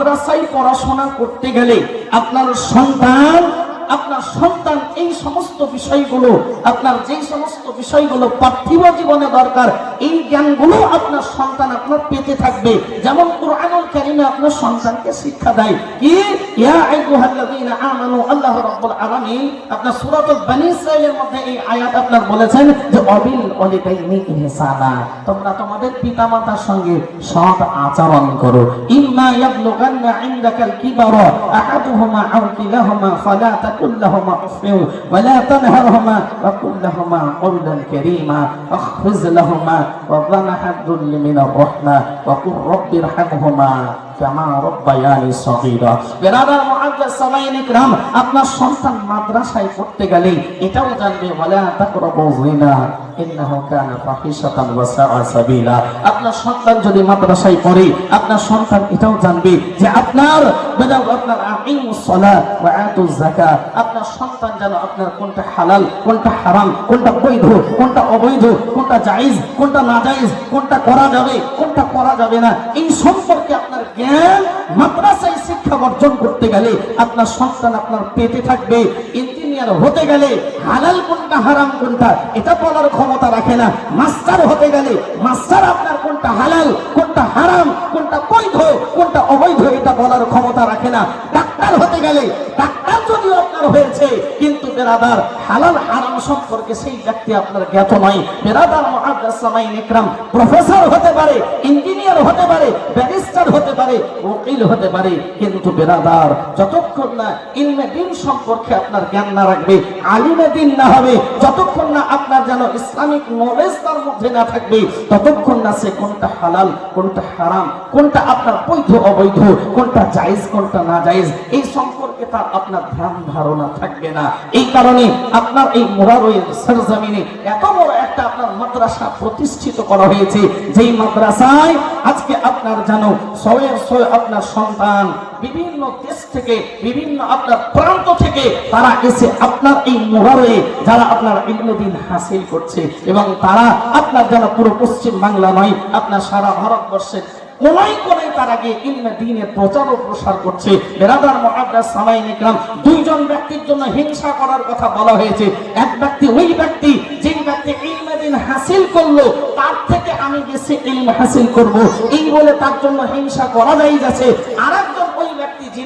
মাদ্রাসায় পড়াশোনা করতে গেলে আপনার সন্তান আপনার সন্তান এই সমস্ত বিষয়গুলো, আপনার যেই সমস্ত বিষয়গুলো পার্থিব জীবনে দরকার, এই জ্ঞানগুলো আপনার সন্তান আপনার পেতে থাকবে। যেমন কোরআনুল কারীমে আপনার সন্তানকে শিক্ষা দেয় কি, ইয়া আইয়ুহাল্লাযীনা আমানু, আল্লাহ রাব্বুল আলামিন আপনার সূরাতুল বনী ইসরাঈলের মধ্যে এই আয়াত আপনার বলেছেন যে, অবিল ওয়ালিদাইনি ইহসানা তোমরা তোমাদের পিতামাতার সঙ্গে সৎ আচরণ করো। ইম্মা ইয়াবলুগান্না ইনদাকাল কিবারা, আহাদুহুমা আও কিলাহুমা ফালা وقل لهما ولا تنهرهما وقل لهما قولا كريما. اخفز لهما وظن حد من الرحمة وقل رب ارحمهما. আপনার সন্তান মাদ্রাসায় পড়তে গেলে এটাও জানবে আপনার সন্তান যদি মাদ্রাসায় পড়ে, আপনার সন্তান এটাও জানবে যে আপনার যেন আপনার কোনটা হালাল, কোনটা কোনটা কোনটা অবৈধ, কোনটা কোনটা কোনটা করা যাবে, কোনটা করা যাবে না, এই সম্পর্কে আপনার জ্ঞান মাদ্রাসায় শিক্ষা অর্জন করতে গেলে আপনার সন্তান আপনার পেটে থাকবে ইঞ্জিনিয়ার হতে গেলে হালাল কোনটা হারাম কোনটা এটা বলার ক্ষমতা রাখে না। মাস্টার হতে গেলে মাস্টার আপনার কোনটা হালাল, কোনটা হারাম, কোনটা বৈধ, কোনটা অবৈধ এটা বলার ক্ষমতা রাখে না। ডাক্তার হতে গেলে ডাক্তার যদিও আপনার হয়েছে, কিন্তু বেরাদার হালাল হারাম সম্পর্কে সেই ব্যক্তি আপনার জ্ঞাত নয়। বেরাদার মুআদ্দাস সামাইন ইকরাম প্রফেসর হতে পারে, ইঞ্জিনিয়ার হতে পারে, ব্যারিস্টার হতে পারে, উকিল হতে পারে, কিন্তু বেরাদার যতক্ষণ না ইলমে দিন সম্পর্কে আপনার জ্ঞান না রাখবে, আলিমে দিন না হবে, যতক্ষণ না আপনার যেন ইসলামিক নলেজ তার মধ্যে না থাকবে, ততক্ষণ না সে কোনটা হালাল, কোনটা হারাম, কোনটা আপনার বৈধ, অবৈধ, কোনটা জায়েজ, কোনটা না জায়েজ, এই সম্পর্কে তার আপনার ধ্যান ধারণা থাকবে না। এই কারণে আপনার এই মোরারোয়ের সরজমিনে এত বড় একটা আপনার মাদ্রাসা প্রতিষ্ঠিত করা হয়েছে, যেই মাদ্রাসায় আজকে আপনার যেন শয়ের শয়ে আপনার সন্তান বিভিন্ন দেশ থেকে, বিভিন্ন আপনার প্রান্ত থেকে তারা এসে আপনার এই মোহরে যারা আপনার ইলমদিন হাসিল করছে এবং তারা আপনার যেন পুরো পশ্চিম বাংলা নয় আপনার সারা ভারতবর্ষের কোনায় কোনায় তারা গিয়ে ইলমে দিনের প্রচার ও প্রসার করছে। বেরাদার মুআদ্দাস সামাই ইকরাম, দুইজন ব্যক্তির জন্য হিংসা করার কথা বলা হয়েছে। এক ব্যক্তি ওই ব্যক্তি যে ব্যক্তি ইলমে দিন হাসিল করল, তার থেকে আমি বেশি ইলম হাসিল করব। এই বলে তার জন্য হিংসা করা যাই যাচ্ছে। আরেকজন ওই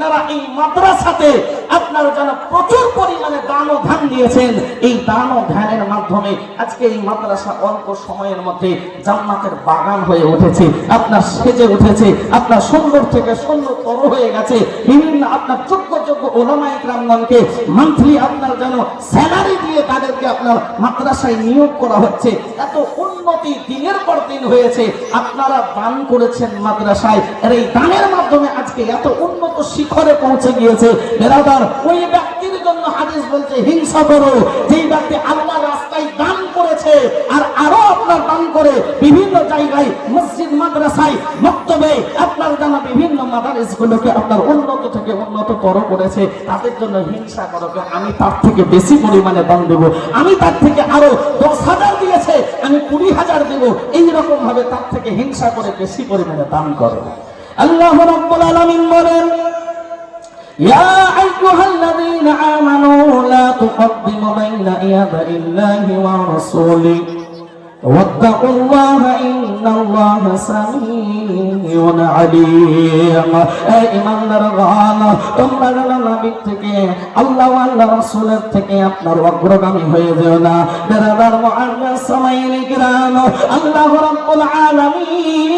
ব্যক্তি এই মাদ্রাসাতে আপনার যেন প্রচুর পরিমাণে দান ও ধ্যান দিয়েছেন, এই দান ও ধ্যানের মাধ্যমে আজকে এই মাদ্রাসা অল্প সময়ের মধ্যে জান্নাতের বাগান হয়ে উঠেছে, আপনার সেজে উঠেছে, আপনার সুন্দর থেকে সুন্দরতর হয়ে গেছে, বিভিন্ন আপনার যোগ্য যোগ্য ওলামাই গ্রামগণকে মান্থলি আপনার যেন স্যালারি দিয়ে তাদেরকে আপনার মাদ্রাসায় নিয়োগ করা হচ্ছে। এত উন্নতি দিনের পর দিন হয়েছে, আপনারা দান করেছেন মাদ্রাসায়। আর এই দানের মাধ্যমে আজকে এত উন্নত শিখরে পৌঁছে গিয়েছে। বেরাদার, ওই ব্যক্তির জন্য হাদিস বলছে, হিংসা করো। যেই ব্যক্তি আল্লাহ রাস্তায় দান করেছে। আর আরও আপনার দান করে বিভিন্ন জায়গায় মসজিদ, মাদ্রাসায় বক্তব্যে আপনার জানা বিভিন্ন মাদারিস গুলোকে আপনার উন্নত থেকে উন্নততর করেছে। তাদের জন্য হিংসা করো যে আমি তার থেকে বেশি পরিমাণে দান দেবো। আমি তার থেকে আরও দশ হাজার দিয়েছে। আমি কুড়ি হাজার দেবো। এইরকম ভাবে তার থেকে হিংসা করে বেশি পরিমাণে দান করো। আল্লাহ রাব্বুল আলামিন বলেন يا أيها الذين آمنوا لا تقدموا بين يدي الله ورسوله واتقوا الله إن الله سميع عليم এই ইমানদার গান তোমরা যেন নবীর থেকে আল্লাহ আল্লাহ রাসূলের থেকে আপনার অগ্রগামী হয়ে যেও না বেরাদার মুআল্লাহ সামাইল কিরাম আল্লাহ রাব্বুল আলামিন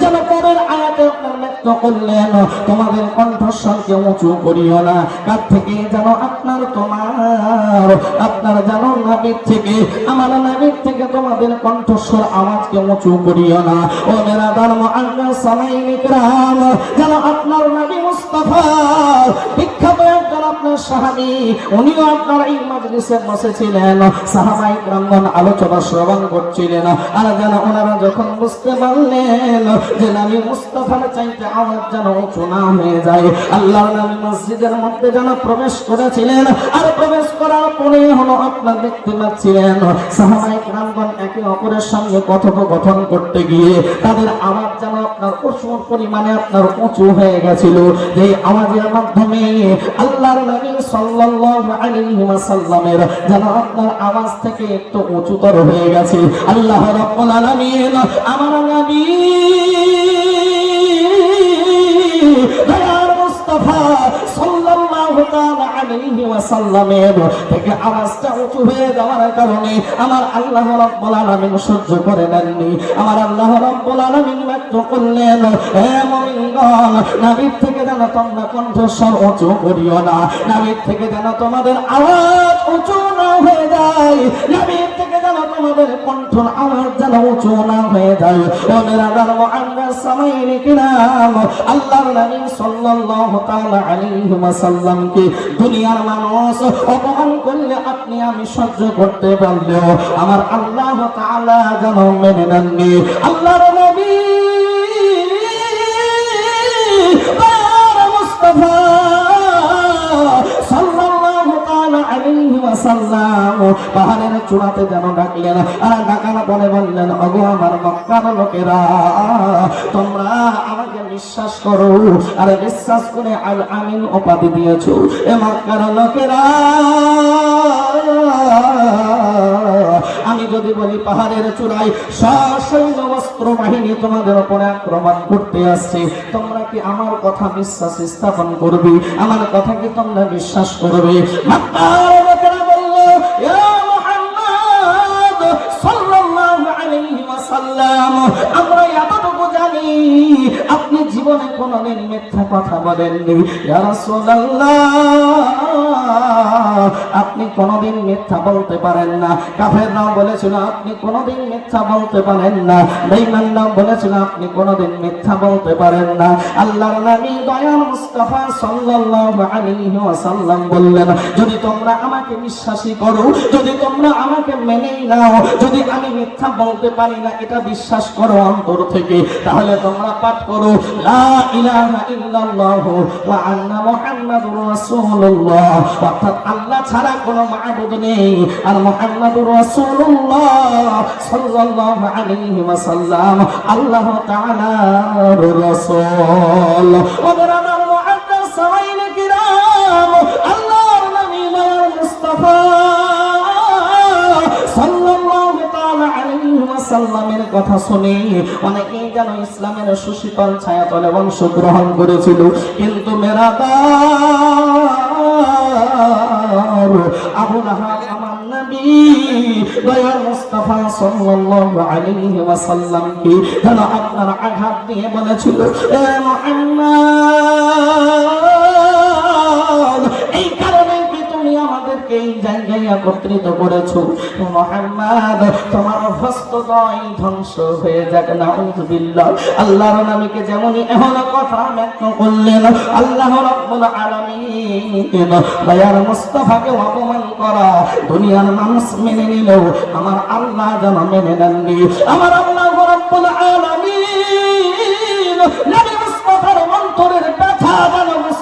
যেন পরের আয়াতে আপনার ব্যক্ত করলেন, তোমাদের কণ্ঠস্বরকে উঁচু করিও না। কার থেকে যেন আপনার তোমার, আপনার যেন নাবির থেকে, আমার নাবির থেকে তোমাদের কণ্ঠস্বর আওয়াজকে উঁচু করিও না? ও মেরা ধর্ম আল্লাহ সালাইন যেন আপনার নবী মুস্তাফা বিখ্যাত আপনার উনিও আপনার এই মাজলিসে বসেছিলেন সাহাবাই আলোচনা শ্রবণ করছিলেন। আর যেন ওনারা যখন বুঝতে পারলেন যে নবী মুস্তাফার চাইতে আওয়াজ যেন হয়ে যায় মসজিদের মধ্যে যেন প্রবেশ করেছিলেন। আর প্রবেশ করার পরে হলো আপনার দেখতে পাচ্ছিলেন সাহাবাই একে অপরের সঙ্গে কথোপকথন করতে গিয়ে তাদের আওয়াজ যেন আপনার প্রচুর পরিমাণে আপনার উঁচু হয়ে গেছিল। যে আওয়াজের মাধ্যমে আল্লাহর নবী সাল্লাল্লাহু আলাইহি ওয়াসাল্লামের, যেন আপনার আওয়াজ থেকে একটু উঁচুতর হয়ে গেছে। আল্লাহ রাব্বুল আলামিন আমার নবী দয়ার মুস্তাফা সাল্লাল্লাহু হয়ে সহ্য করে নেননি। আমার আল্লাহ রাব্বুল আলামিন ব্যক্ত নবীর থেকে যেন তোমরা কণ্ঠস্বর উঁচু করিও না। নবীর থেকে যেন তোমাদের আওয়াজ উঁচু না হয়ে যায়। তোমাদের কণ্ঠর আওয়াজ যেন উঁচু না হয়ে যায়। ও আমরা নবী তাআলা আলাইহি ওয়াসাল্লামকে দুনিয়ার মানুষ অপমান করলে আপনি আমি সহ্য করতে পারলেও আমার আল্লাহ তাআলা যেন মেনে নেননি। আল্লাহর নবী মুস্তাফা পাহাড়ের চূড়াতে যেন ডাকলেন। আর ডাকার পরে বললেন, ওগো আমার মক্কার লোকেরা, তোমরা আমাকে বিশ্বাস করো। আর বিশ্বাস করে আল আমিন উপাধি দিয়েছ। এ মক্কার লোকেরা, আমি যদি বলি পাহাড়ের চূড়ায় সশৈল বস্ত্র বাহিনী তোমাদের উপরে আক্রমণ করতে আসছে, তোমরা কি আমার কথা বিশ্বাস স্থাপন করবে? আমার কথা কি তোমরা বিশ্বাস করবে? ওয়াসাল্লাম আমরা এতটুকু জানি আপনি জীবনে কোনোদিন মিথ্যা কথা বলেননি। ইয়া রাসূলুল্লাহ। আপনি কোনোদিন মিথ্যা বলতে পারেন না। কাফেররাও বলেছিল, আপনি কোনোদিন মিথ্যা বলতে পারেন না। বেঈমানরাও বলেছিল, আপনি কোনোদিন মিথ্যা বলতে পারেন না। আল্লাহর নবী দয়াল মুস্তাফা সাল্লাল্লাহু আলাইহি ওয়াসাল্লাম বললেন, যদি তোমরা আমাকে বিশ্বাসী করো, যদি তোমরা আমাকে মেনেই নাও, যদি আমি মিথ্যা বলতে পারি না, এটা বিশ্বাস করো অন্তর থেকে, তাহলে তোমরা পাঠ করো, লা ইলাহা ইল্লাল্লাহু ওয়া আন্না মুহাম্মাদুর অর্থাৎ আল্লাহ ছাড়া কোনো মাবুদ নেই। আর মুহাম্মাদুর রাসূলুল্লাহ আল্লাহ তাআলার রাসূল। শুনে অনেকেই যেন ইসলামের সুশীতল ছায়াতলে অংশগ্রহণ করেছিল। কিন্তু মেরা লাহাব আমার নবী দয়াল মুস্তাফা সাল্লাল্লাহু আলাইহি ওয়াসাল্লামকে যেন আপনার আঘাত দিয়ে বলেছিল এ একত্রিত করেছ। মোহাম্মদ, তোমার হস্তদয় ধ্বংস হয়ে যাক না বিল্লাহ আল্লাহর নামীকে যেমনই এমন কথা ব্যক্ত করলেন, আল্লাহ রাব্বুল আলামিন দয়ার মুস্তাফাকে অপমান করা, দুনিয়ার মানুষ মেনে নিলেও আমার আল্লাহ যেন মেনে নেননি। আমার আল্লাহ রাব্বুল আলামিন নবী মুস্তাফার অন্তরের ব্যথা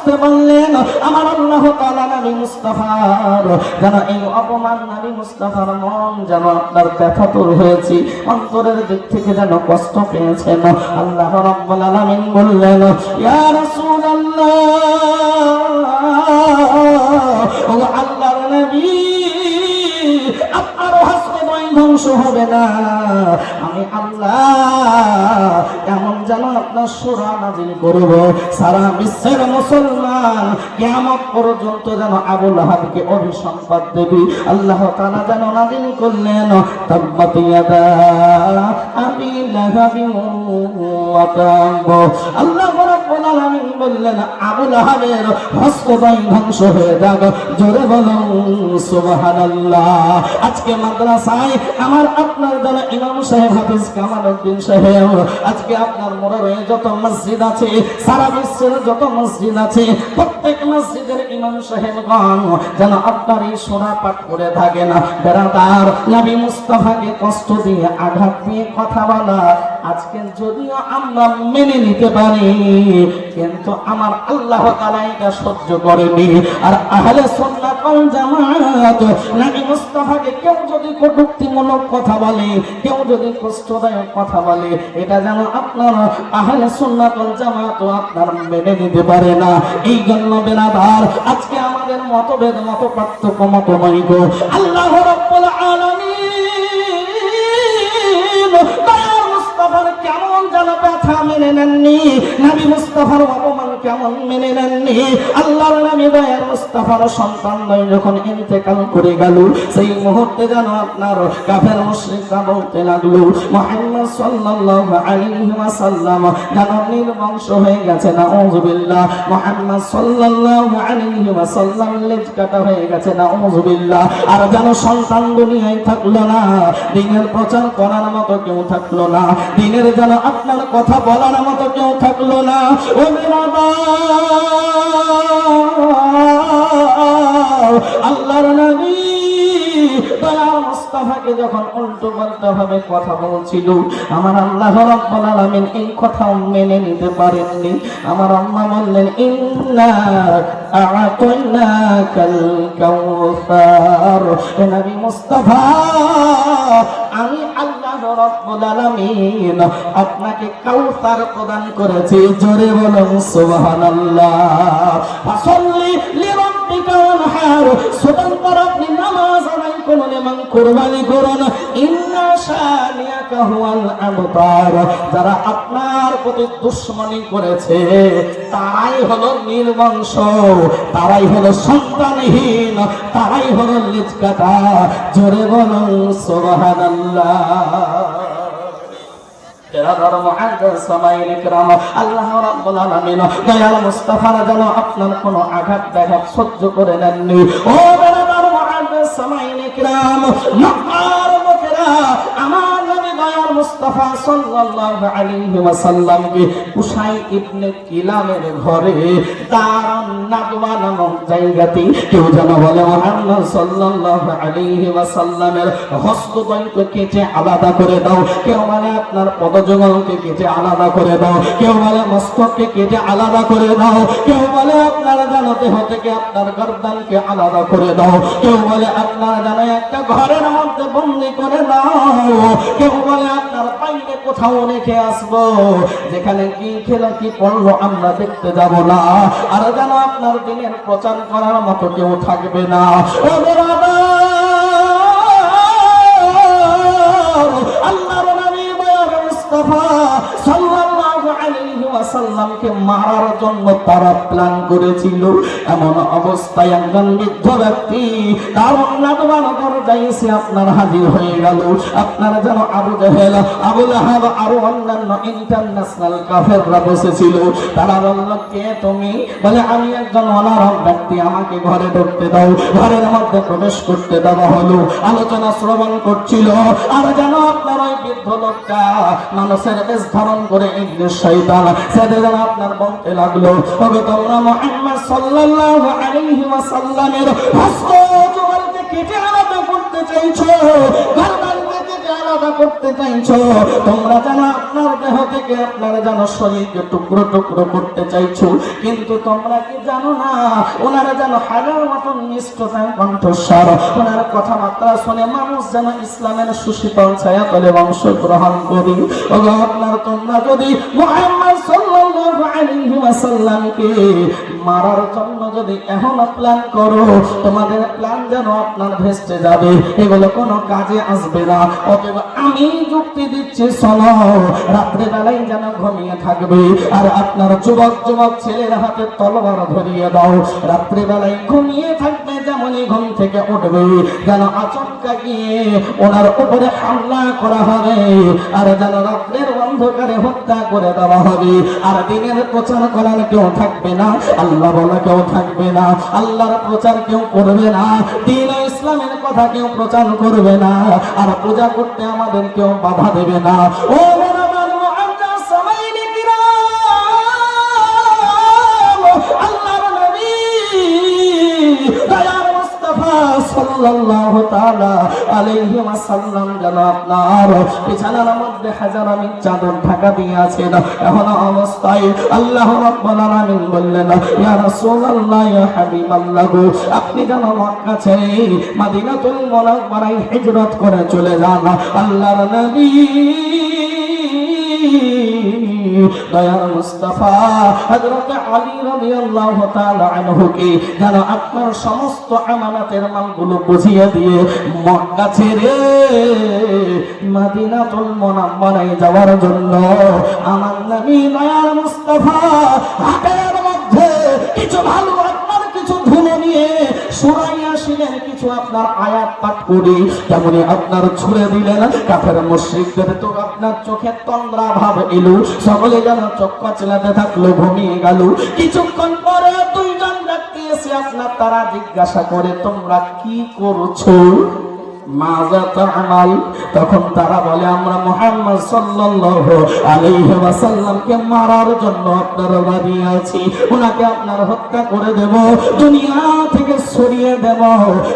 বুঝতে পারলেন আমার আল্লাহ তাআলা নবী মুস্তাফার। যেন এই অপমান নবী মুস্তাফার মন যেন আপনার ব্যথাতুর হয়েছে? অন্তরের দিক থেকে যেন কষ্ট পেয়েছেন। আল্লাহ রাব্বুল আলামিন বললেন ইয়ার রাসূলুল্লাহ, ও ধ্বংস হবে না। আমি আল্লাহ এমন যেন আপনার সুরা নাজিল করব। সারা বিশ্বের মুসলমান কিয়ামত পর্যন্ত যেন আবুল হাবকে অভিসম্পাদ দেবী। আল্লাহ তাআলা যেন নাজিল করলেন তাব আল্লাহ আলামিন বললেন, আবুল ধ্বংস হয়ে যাক। জোরে বলুন, সুবহানাল্লাহ। আজকে মাদ্রাসায় আমার আপনার ইমাম সাহেব হাফিজ কামাল উদ্দিন সাহেব, আজকে আপনার মোড়ে যত মসজিদ আছে, সারা বিশ্বের যত মসজিদ আছে, প্রত্যেক মসজিদের ইমাম সাহেবগণ যেন আপনার এই সোনা পাঠ করে থাকে না। বেড়াদার, নবী মুস্তাফাকে কষ্ট দিয়ে আঘাত দিয়ে কথা বলা। আজকে যদিও আমরা মেনে নিতে পারি, কিন্তু আমার আল্লাহ তাআলা এটা সহ্য করেনি। আর আহলে সুন্নাত ওয়াল জামাত মুস্তাফাকে কেউ যদি কটূক্তিমূলক কথা বলে, কেউ যদি কষ্টদায়ক কথা বলে, এটা যেন আপনার আহলে সুন্নাত ওয়াল জামাত আপনার মেনে নিতে পারে না। এই জন্য বেরাদার আজকে আমাদের মতভেদ মত পার্থক্য মত নৈক আল্লাহ রাব্বুল নেননি নবী মুস্তাফার অপমান কেমন মেনে নেননি। আল্লাহর নবী দয়ার মুস্তাফার সন্তান নয় যখন ইন্তেকাল করে গেল, সেই মুহূর্তে যেন আপনার কাফের মুশরিকরা বলতে লাগল, মুহাম্মদ সাল্লাল্লাহু আলাইহি ওয়াসাল্লাম যেন নির্বংশ হয়ে গেছে না নাউযুবিল্লাহ মুহাম্মদ সাল্লাল্লাহু আলাইহি ওয়াসাল্লাম লেজ কাটা হয়ে গেছে না নাউযুবিল্লাহ আর যেন সন্তান দুনিয়ায় থাকল না, দিনের প্রচার করার মতো কেউ থাকল না, দিনের যেন আপনার কথা বলার মতো কেউ থাকল না। ও মেরাদা আল্লাহর নবী বলছিল, আমার আল্লাহ রাব্বুল আলামিন এই কথা মেনে নিতে পারেননি। আমার আম্মা বললেন, ইন্না আ'তাইনাকাল কাউসার। নবী মুস্তাফা, আমি আপনাকে কাউসার প্রদান করেছে জোরে বলুন সুবহানাল্লাহ। ফাসাল্লি লিরাব্বিকা ওয়ানহার। আদায় করুন এবং কুরবানি করুন। যারা আপনার প্রতি দুশ্মনী করেছে, তারাই হলো নির্বংশ, তারাই হলো সন্তানহীন, তারাই হলো লিজ কাটা। জোরে বলুন, সুবহানাল্লাহ। আল্লাহ রাব্বুল আলামিন, দয়াল মুস্তাফার যেন আপনার কোনো আঘাত ব্যাঘাত সহ্য করে নেননি। ও ইকরাম মক্কার আমার দয়াল মুস্তাফা সাল্লাল্লাহু আলাইহি ওয়াসাল্লামকে উসাই ইবনে কিলামের ঘরে দারুণ নাদওয়া নামক জায়গাতে কেউ যেন বলে মুহাম্মদ সাল্লাল্লাহু আলাইহি ওয়াসাল্লামের হস্তদ্বয়কে কেটে আলাদা করে দাও। কেউ মানে আপনার পদযুগলকে কেটে আলাদা করে দাও। কেউ বলে মস্তককে কেটে আলাদা করে দাও। কেউ বলে আপনার দেহ থেকে আপনার গর্দানকে আলাদা করে দাও। কেউ বলে আপনার যেন একটা ঘরের মধ্যে বন্দি করে দাও। কেউ বলে, আপনার বাইরে কোথাও রেখে আসব। যেখানে কি খেলো কি পড়ল আমরা দেখতে যাব না। আর যেন আপনার দিনের প্রচার করার মতো কেউ থাকবে না। আল্লাহ নবী ওয়াসাল্লামকে মারার জন্য তারা প্ল্যান করেছিল। এমন অবস্থায় একজন বৃদ্ধ ব্যক্তি তার নাদওয়ান দরজায় এসে আপনার হাজির হয়ে গেল। আপনার যেন আবু জাহেল, আবু লাহাব আরও অন্যান্য ইন্টারন্যাশনাল কাফেররা বসেছিল। তারা বলল, কে তুমি? বলে, আমি একজন অনারব ব্যক্তি, আমাকে ঘরে ঢুকতে দাও। ঘরের মধ্যে প্রবেশ করতে দেওয়া হলো। আলোচনা শ্রবণ করছিল। আর যেন আপনার ওই বৃদ্ধ লোকটা মানুষের বেশ ধারণ করে ইংলিশ শয়তান যেন আপনার বলতে লাগল। তবে তোমরা মোহাম্মদ সাল্লাল্লাহু আলাইহি ওয়াসাল্লামের হস্ত করতে চাইছো, তোমরা যেন আপনার দেহ থেকে আপনার যেন শরীরকে টুকরো টুকরো করতে চাইছো, কিন্তু তোমরা কি জানো না, ওনারা যেন হাজার মতন নিষ্ঠতায় কণ্ঠস্বর, ওনার কথাবার্তা শুনে মানুষ যেন ইসলামের সুশীতল ছায়া তলে অংশগ্রহণ করি। ওগো আপনার তোমরা যদি মুহাম্মদ সাল্লাল্লাহু আলাইহি ওয়াসাল্লামকে মারার জন্য যদি এখন প্ল্যান করো, তোমাদের প্ল্যান যেন আপনার ভেস্টে যাবে। এগুলো কোনো কাজে আসবে না। অতএব আমি যুক্তি দিচ্ছি, শোনো রাত্রে বেলায় যেন ঘুমিয়ে থাকবে। আর আপনার যুবক যুবক ছেলের হাতে তলোয়ার ধরিয়ে দাও। রাত্রে বেলায় ঘুমিয়ে থাকবে যেমনই ঘুম থেকে উঠবে, যেন আচমকা গিয়ে ওনার উপরে হামলা করা হবে, আর যেন রাত্রের অন্ধকারে হত্যা করে দেওয়া হবে। আর দিনের প্রচার করার কেউ থাকবে না, আল্লাহ বলা কেউ থাকবে না, আল্লাহর প্রচার কেউ করবে না, দিন ইসলামের কথা কেউ প্রচার করবে না, আর পূজা করতে আমাদের কেউ বাধা দেবে না। ও সাল্লাল্লাহু তাআলা আলাইহি ওয়াসাল্লাম যেন আপনার বিছানার মধ্যে হাজারামি চাদর ঢাকা দিয়ে আছেন এখন অবস্থায় আল্লাহ রাব্বুল আলামিন বললেন, ইয়া রাসূলুল্লাহ, ইয়া হাবিবাল্লাহ, আপনি যেন মক্কা ছেড়ে মদিনাতুল মুনাওয়ারায় হিজরত করে চলে যান। আল্লাহর নবী দয়ার মুস্তাফা, হযরত আলী রাদিয়াল্লাহু তাআলা আনহুকে যেন আপনার সমস্ত আমানতের মালগুলো বুঝিয়ে দিয়ে মক্কা ছেড়ে যাওয়ার জন্য আমার নবী দয়ার মুস্তাফা, হাতের মধ্যে কিছু ভালো আপনার কিছু ধুলো নিয়ে সুরাইয়া শিলের কিছু আপনার আয়াত পাঠ করি তেমনি আপনার ছুড়ে দিলেন কাফের মুশ্রিকদের তো আপনার চোখে তন্দ্রা ভাব এলো, সকলে যেন চোখ পাচলাতে থাকল, ঘুমিয়ে গেল। কিছুক্ষণ পরে দুইজন ব্যক্তি এসে আপনার তারা জিজ্ঞাসা করে, তোমরা কি করছ? তখন তারা বলে, আমরা মোহাম্মদ সাল্লাল্লাহু আলাইহি ওয়াসাল্লামকে মারার জন্য আপনারা দাঁড়িয়ে আছি। ওনাকে আপনার হত্যা করে দেব, দুনিয়া থেকে সরিয়ে দেব,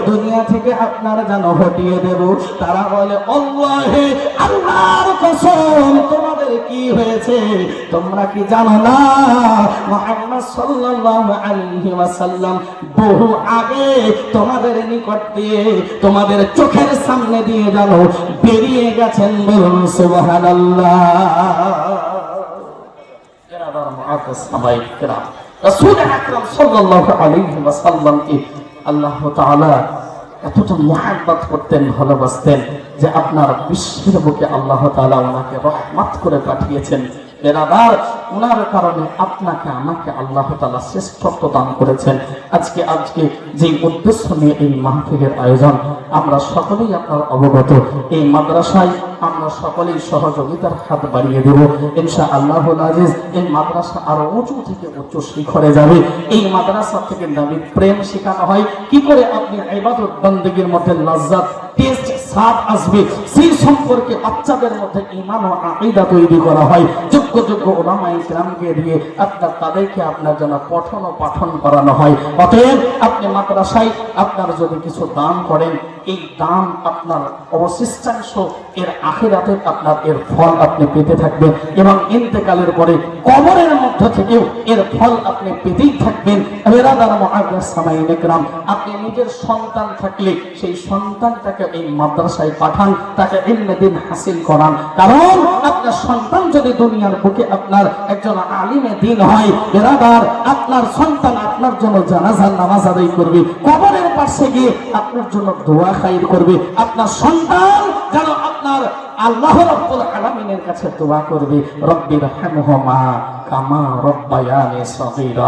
দুনিয়া থেকে আপনার যেন হটিয়ে দেব। তারা বলে আল্লাহে আল্লাহর কসম তোমাদের কি হয়েছে? তোমরা কি জানো না? মুহাম্মদ সাল্লাল্লাহু আলাইহি ওয়াসাল্লাম বহু আগে তোমাদের নিকট দিয়ে তোমাদের চোখের সামনে দিয়ে জানো বেরিয়ে গেছেন বলুন, সুবহানাল্লাহ। আল্লাহ এতটা মহাব্বত করতেন, ভালোবাসতেন। যে আপনার বিশ্বের বুকে আল্লাহ তাআলা ওনাকে রহমত করে পাঠিয়েছেন। কারণে আপনাকে, আমাকে আল্লাহ তাআলা শ্রেষ্ঠত্ব দান করেছেন। আজকে আজকে যে উদ্দেশ্য নিয়ে এই মাহফিলের আয়োজন, আমরা সকলেই আপনার অবগত। এই মাদ্রাসায় আমরা সকলেই সহযোগিতার হাত বাড়িয়ে দেব। ইনশা আল্লাহ এই মাদ্রাসা আরও উঁচু থেকে উচ্চ শিখরে যাবে। এই মাদ্রাসা থেকে নবীর প্রেম শেখানো হয়। কি করে আপনি ইবাদত বন্দীগীর মধ্যে লজ্জাত টেস্ট স্বাদ আসবে। সেই সম্পর্কে বাচ্চাদের মধ্যে ইমান ও আকিদা তৈরি করা হয়। যোগ্য যোগ্য ওলামা ইকরামকে দিয়ে আপনার তাদেরকে আপনার জন্য পঠন ও পাঠন করানো হয়। অতএব আপনি মাদ্রাসায় আপনার যদি কিছু দান করেন, এই দান আপনার অবশিষ্টাংশ এর আখেরাতে আপনার এর ফল আপনি পেতে থাকবেন এবং ইন্তেকালের পরে কবরের মধ্য থেকেও এর ফল আপনি পেতেই থাকবেন। আপনি নিজের সন্তান থাকলে সেই সন্তানটাকে এই মাদ্রাসায় পাঠান, তাকে ইলমে দিন হাসিল করান। কারণ আপনার সন্তান যদি দুনিয়ার বুকে আপনার একজন আলিমে দিন হয়, বেরাদার, আপনার সন্তান আপনার জন্য জানাজার নামাজ আদায় করবে। কবরের পাশে গিয়ে আপনার জন্য দোয়া খাইর করবে। আপনার সন্তান যেন আপনার আল্লাহ রব্বুল আলামিনের কাছে দোয়া করবে। রব্বির হামহুমা কামা রব্বায়ানি সগীরা।